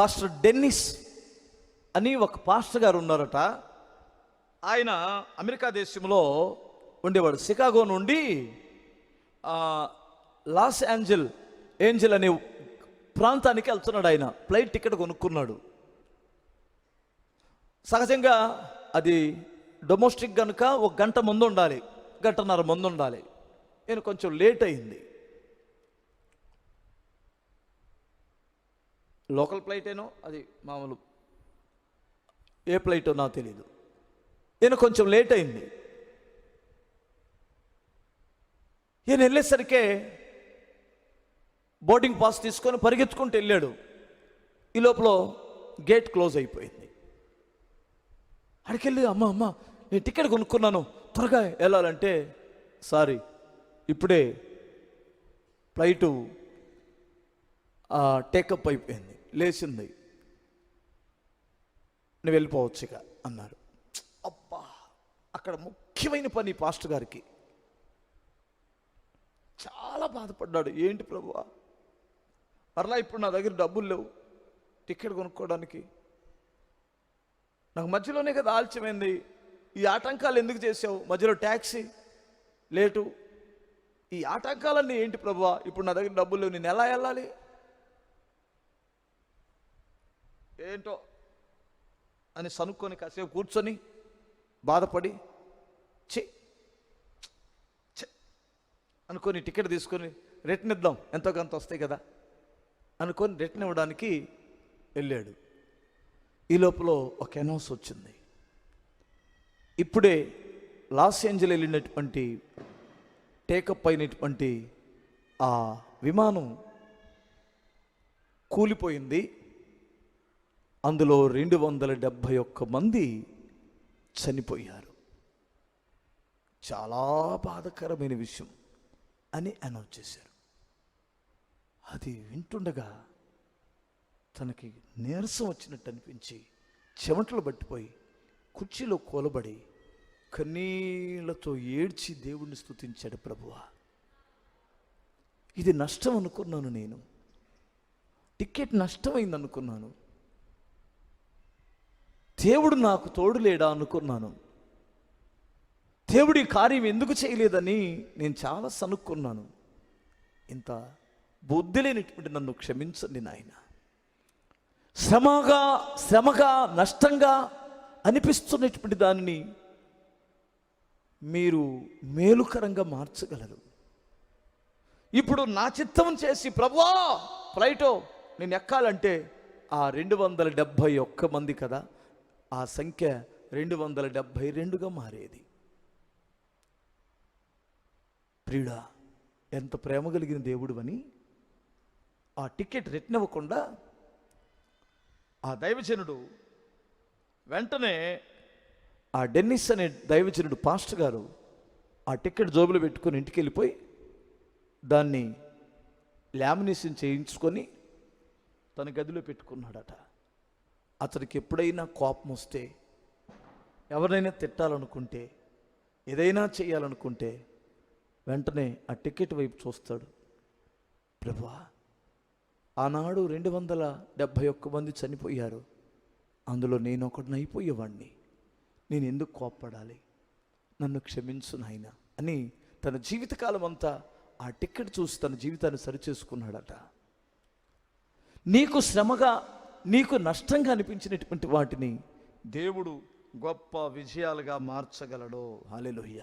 Pastor Dennis అని ఒక pastor గారు ఉన్నారట. ఆయన అమెరికా దేశంలో ఉండేవాడు. సికాగో నుండి లాస్ ఏంజల్ ఏంజల్ అనే ప్రాంతానికి వెళ్తున్నాడు ఆయన. ఫ్లైట్ టికెట్ కొనుక్కున్నాడు. సహజంగా అది డొమెస్టిక్ కనుక ఒక గంట ముందు ఉండాలి. గంటన్నర ముందు ఉండాలి. నేను కొంచెం లేట్ అయింది. లోకల్ ఫ్లైటేనో అది మామూలు ఏ ఫ్లైటో నాకు తెలియదు నేను కొంచెం లేట్ అయింది. నేను వెళ్ళేసరికే బోర్డింగ్ పాస్ తీసుకొని పరిగెత్తుకుంటూ వెళ్ళాడు. ఈ లోపల గేట్ క్లోజ్ అయిపోయింది. అడికెళ్ళి అమ్మ అమ్మ నేను టికెట్ కొనుక్కున్నాను త్వరగా వెళ్ళాలంటే సారీ ఇప్పుడే ఫ్లైటు టేకప్ అయిపోయింది. లేచింది. నువ్వు వెళ్ళిపోవచ్చు ఇక అన్నారు అబ్బా! అక్కడ ముఖ్యమైన పని పాస్టర్ గారికి. చాలా బాధపడ్డాడు. ఏంటి ప్రభు? మరలా ఇప్పుడు నా దగ్గర డబ్బులు లేవు. టికెట్ కొనుక్కోవడానికి. నాకు మధ్యలోనే కదా ఆలస్యమైంది. ఈ ఆటంకాలు ఎందుకు చేసావు మధ్యలో ట్యాక్సీ లేటు. ఈ ఆటంకాలన్నీ ఏంటి ప్రభు? ఇప్పుడు నా దగ్గర డబ్బులు లేవు. నేను ఎలా వెళ్ళాలి? ఏంటో అని సనుక్కొని కాసేపు కూర్చొని బాధపడి చి అనుకొని టికెట్ తీసుకొని రిటర్న్ ఇద్దాం ఎంతో కొంత వస్తాయి కదా అనుకొని రిటర్న్ ఇవ్వడానికి వెళ్ళాడు. ఈ లోపల ఒక అనౌన్స్ వచ్చింది. ఇప్పుడే లాస్ ఏంజల్ వెళ్ళినటువంటి టేకప్ అయినటువంటి ఆ విమానం కూలిపోయింది. అందులో రెండు వందల డెబ్భై ఒక్క మంది చనిపోయారు. చాలా బాధకరమైన విషయం అని అనౌన్స్ చేశారు. అది వింటుండగా తనకి నీరసం వచ్చినట్టు అనిపించి చెమటలు పట్టిపోయి కుర్చీలో కూలబడి కన్నీళ్ళతో ఏడ్చి దేవుణ్ణి స్తుతించాడు ప్రభువా. ఇది నష్టం అనుకున్నాను నేను. టికెట్ నష్టమైంది అనుకున్నాను దేవుడు నాకు తోడు లేడా అనుకున్నాను. దేవుడి ఈ కార్యం ఎందుకు చేయలేదని నేను చాలా సనుక్కున్నాను. ఇంత బుద్ధి లేనిటువంటి నన్ను క్షమించండి నాయన. శ్రమగా శ్రమగా నష్టంగా అనిపిస్తున్నటువంటి దానిని మీరు మేలుకరంగా మార్చగలరు. ఇప్పుడు నా చిత్తం చేసి ప్రభువా ఫ్లైటో నేను ఎక్కాలంటే ఆ రెండు వందల డెబ్భై ఒక్క మంది కదా ఆ సంఖ్య రెండు వందల డెబ్భై రెండుగా మారేది. ప్రియుడా ఎంత ప్రేమ కలిగిన దేవుడు అని ఆ టికెట్ రిటర్న్ ఇవ్వకుండా ఆ దైవజనుడు వెంటనే ఆ డెన్నిస్ అనే దైవజనుడు పాస్టర్ గారు ఆ టికెట్ జోబులో పెట్టుకొని ఇంటికి వెళ్ళిపోయి దాన్ని లామినేషన్ చేయించుకొని తన గదిలో పెట్టుకున్నాడట. అతనికి ఎప్పుడైనా కోపం వస్తే ఎవరైనా తిట్టాలనుకుంటే ఏదైనా చేయాలనుకుంటే వెంటనే ఆ టికెట్ వైపు చూస్తాడు. ప్రభా ఆనాడు రెండు వందల డెబ్భై ఒక్క మంది చనిపోయారు. అందులో నేను ఒకడిని అయిపోయేవాడిని నేను ఎందుకు కోప్పడాలి? నన్ను క్షమించు నాయన అని తన జీవితకాలం అంతా ఆ టికెట్ చూసి తన జీవితాన్ని సరిచేసుకున్నాడట. నీకు శ్రమగా నీకు నష్టంగా అనిపించినటువంటి వాటిని దేవుడు గొప్ప విజయాలుగా మార్చగలడు. హాలెలుయ్య